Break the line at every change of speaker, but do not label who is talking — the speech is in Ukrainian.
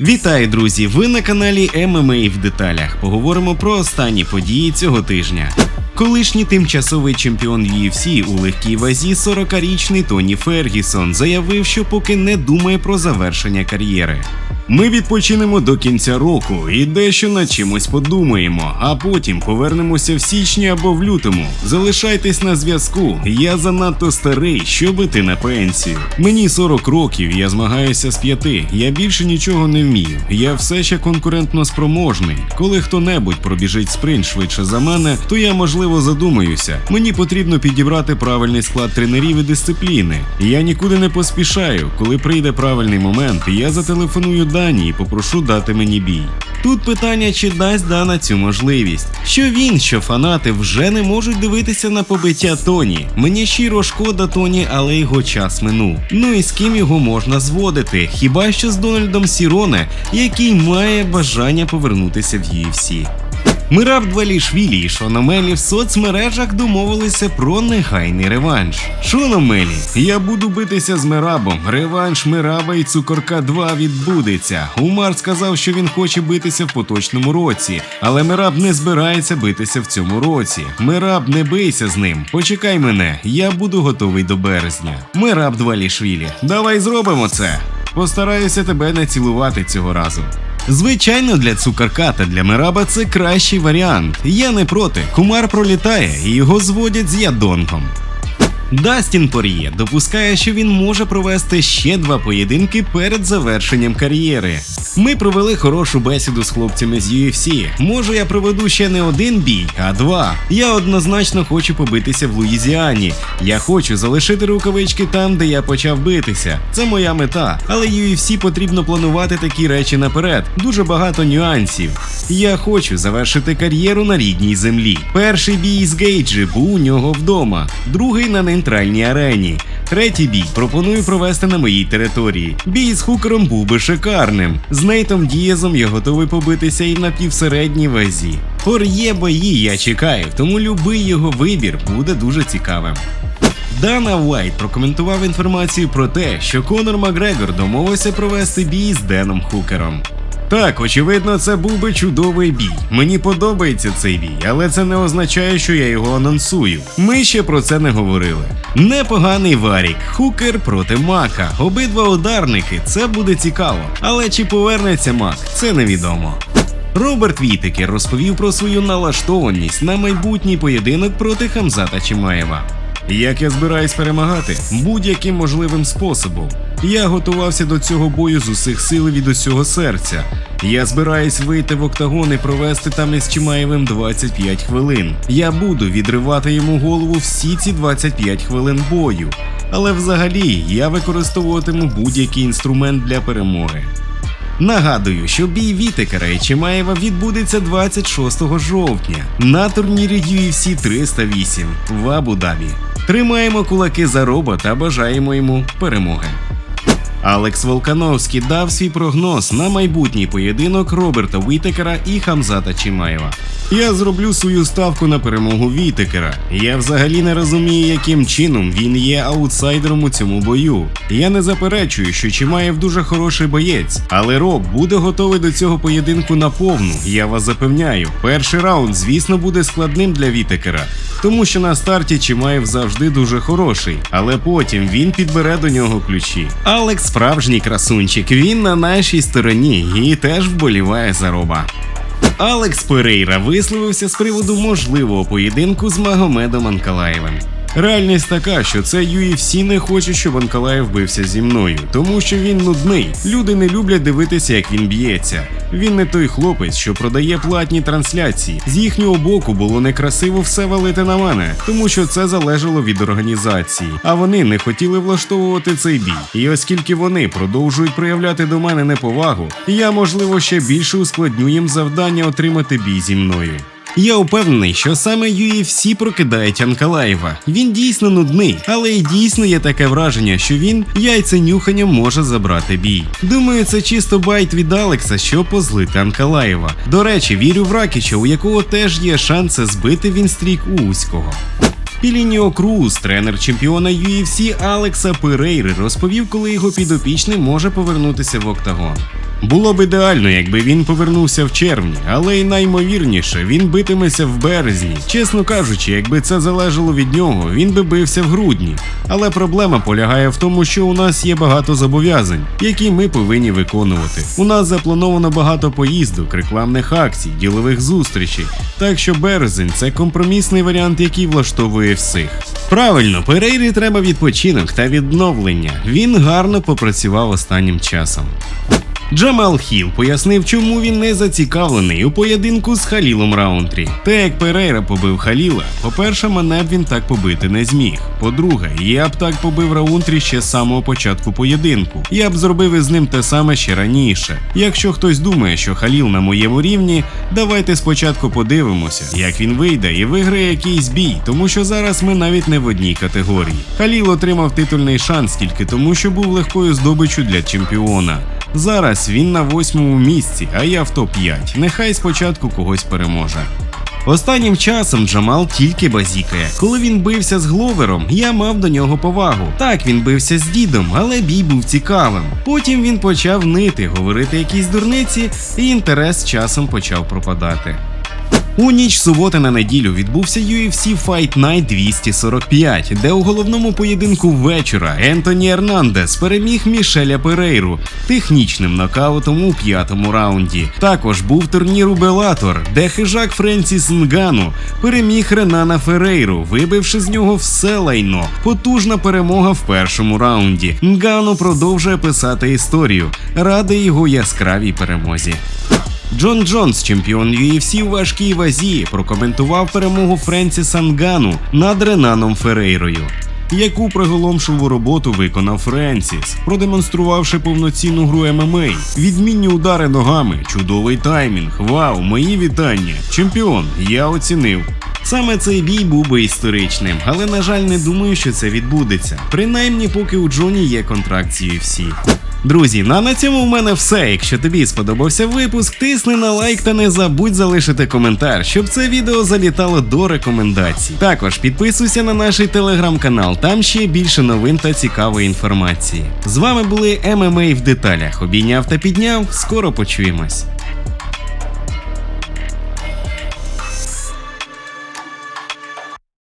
Вітаю, друзі! Ви на каналі ММА в деталях. Поговоримо про останні події цього тижня. Колишній тимчасовий чемпіон UFC у легкій вазі 40-річний Тоні Фергісон заявив, що поки не думає про завершення кар'єри. Ми відпочинемо до кінця року і дещо над чимось подумаємо, а потім повернемося в січні або в лютому. Залишайтесь на зв'язку. Я занадто старий, щоб іти на пенсію. Мені 40 років, я змагаюся з п'яти. Я більше нічого не вмію. Я все ще конкурентно спроможний. Коли хто-небудь пробіжить спринт швидше за мене, то я можливо задумаюся. Мені потрібно підібрати правильний склад тренерів і дисципліни. Я нікуди не поспішаю. Коли прийде правильний момент, я зателефоную Дані і попрошу дати мені бій. Тут питання, чи дасть Дана цю можливість. Що він, що фанати вже не можуть дивитися на побиття Тоні. Мені щиро шкода Тоні, але його час минув. Ну і з ким його можна зводити? Хіба що з Дональдом Сіроне, який має бажання повернутися в UFC. Мираб Двалішвілі і Шона Мелі в соцмережах домовилися про негайний реванш. Шона Мелі, я буду битися з Мирабом. Реванш Мираба і Цукорка 2 відбудеться. Умар сказав, що він хоче битися в поточному році, але Мираб не збирається битися в цьому році. Мираб, не бийся з ним. Почекай мене, я буду готовий до березня. Мираб Двалішвілі, давай зробимо це. Постараюся тебе не цілувати цього разу. Звичайно, для цукарка та для Мираба це кращий варіант. Я не проти. Кумар пролітає і його зводять з ядонком. Дастін Пор'є допускає, що він може провести ще два поєдинки перед завершенням кар'єри. Ми провели хорошу бесіду з хлопцями з UFC. Може, я проведу ще не один бій, а два. Я однозначно хочу побитися в Луїзіані. Я хочу залишити рукавички там, де я почав битися. Це моя мета. Але UFC потрібно планувати такі речі наперед. Дуже багато нюансів. Я хочу завершити кар'єру на рідній землі. Перший бій з Гейджі був у нього вдома, другий на нейтральній арені. Третій бій пропоную провести на моїй території. Бій з хукером був би шикарним. З Нейтом Дієзом я готовий побитися і на півсередній вазі. Пор'є бої я чекаю, тому любий його вибір буде дуже цікавим. Дана Уайт прокоментував інформацію про те, що Конор Макгрегор домовився провести бій з Деном Хукером. Так, очевидно, це був би чудовий бій. Мені подобається цей бій, але це не означає, що я його анонсую. Ми ще про це не говорили. Непоганий варік, хукер проти мака. Обидва ударники, це буде цікаво. Але чи повернеться мак, це невідомо. Роберт Вітикер розповів про свою налаштованість на майбутній поєдинок проти Хамзата Чимаєва. Як я збираюсь перемагати будь-яким можливим способом. Я готувався до цього бою з усіх сил і від усього серця. Я збираюсь вийти в октагон і провести там із Чимаєвим 25 хвилин. Я буду відривати йому голову всі ці 25 хвилин бою. Але взагалі я використовуватиму будь-який інструмент для перемоги. Нагадую, що бій Вітекера і Чимаєва відбудеться 26 жовтня на турнірі UFC 308 в Абу-Дабі. Тримаємо кулаки за роба та бажаємо йому перемоги. Алекс Волкановський дав свій прогноз на майбутній поєдинок Роберта Вітекера і Хамзата Чимаєва. Я зроблю свою ставку на перемогу Вітекера. Я взагалі не розумію, яким чином він є аутсайдером у цьому бою. Я не заперечую, що Чимаєв дуже хороший боєць, але Роб буде готовий до цього поєдинку наповну. Я вас запевняю. Перший раунд, звісно, буде складним для Вітекера, тому що на старті Чимаєв завжди дуже хороший, але потім він підбере до нього ключі. Алекс справжній красунчик. Він на нашій стороні і теж вболіває за роба. Алекс Перейра висловився з приводу можливого поєдинку з Магомедом Анкалаєвим. Реальність така, що це UFC не хоче, щоб Анкалаєв бився зі мною, тому що він нудний. Люди не люблять дивитися, як він б'ється. Він не той хлопець, що продає платні трансляції. З їхнього боку було некрасиво все валити на мене, тому що це залежало від організації. А вони не хотіли влаштовувати цей бій. І оскільки вони продовжують проявляти до мене неповагу, я можливо ще більше ускладню їм завдання отримати бій зі мною. Я впевнений, що саме UFC прокидають Анкалаєва. Він дійсно нудний, але й дійсно є таке враження, що він яйценюханням може забрати бій. Думаю, це чисто байт від Алекса, щоб позлити Анкалаєва. До речі, вірю в Ракіча, у якого теж є шанси збити він стрік у Уського. Пілініо Круз, тренер чемпіона UFC Алекса Перейри, розповів, коли його підопічний може повернутися в октагон. Було б ідеально, якби він повернувся в червні, але й наймовірніше він битиметься в березні. Чесно кажучи, якби це залежало від нього, він би бився в грудні. Але проблема полягає в тому, що у нас є багато зобов'язань, які ми повинні виконувати. У нас заплановано багато поїздок, рекламних акцій, ділових зустрічей. Так що березень це компромісний варіант, який влаштовує всіх. Правильно, Перейрі треба відпочинок та відновлення. Він гарно попрацював останнім часом. Джамал Хіл пояснив, чому він не зацікавлений у поєдинку з Халілом Раунтрі. Те, як Перейра побив Халіла, по-перше, мене б він так побити не зміг. По-друге, я б так побив Раунтрі ще з самого початку поєдинку. Я б зробив із ним те саме ще раніше. Якщо хтось думає, що Халіл на моєму рівні, давайте спочатку подивимося, як він вийде і виграє якийсь бій, тому що зараз ми навіть не в одній категорії. Халіл отримав титульний шанс тільки тому, що був легкою здобиччю для чемпіона. Зараз він на восьмому місці, а я в топ-5. Нехай спочатку когось переможе. Останнім часом Джамал тільки базікає. Коли він бився з Гловером, я мав до нього повагу. Так він бився з дідом, але бій був цікавим. Потім він почав нити, говорити якісь дурниці, і інтерес часом почав пропадати. У ніч суботи на неділю відбувся UFC Fight Night 245, де у головному поєдинку вечора Ентоні Ернандес переміг Мішеля Перейру технічним нокаутом у п'ятому раунді. Також був турнір у Белатор, де хижак Френсіс Нгану переміг Ренана Ферейру, вибивши з нього все лайно. Потужна перемога в першому раунді. Нгану продовжує писати історію. Радий його яскравій перемозі. Джон Джонс, чемпіон UFC у важкій вазі, прокоментував перемогу Френсіса Нгану над Ренаном Ферейрою. Яку приголомшову роботу виконав Френсіс, продемонструвавши повноцінну гру ММА, відмінні удари ногами, чудовий таймінг. Вау, мої вітання! Чемпіон, я оцінив. Саме цей бій був би історичним, але на жаль, не думаю, що це відбудеться. Принаймні, поки у Джоні є контракт з UFC. Друзі, ну а на цьому в мене все. Якщо тобі сподобався випуск, тисни на лайк та не забудь залишити коментар, щоб це відео залітало до рекомендацій. Також підписуйся на наш телеграм-канал, там ще більше новин та цікавої інформації. З вами були ММА в деталях. Обійняв та підняв. Скоро почуємось.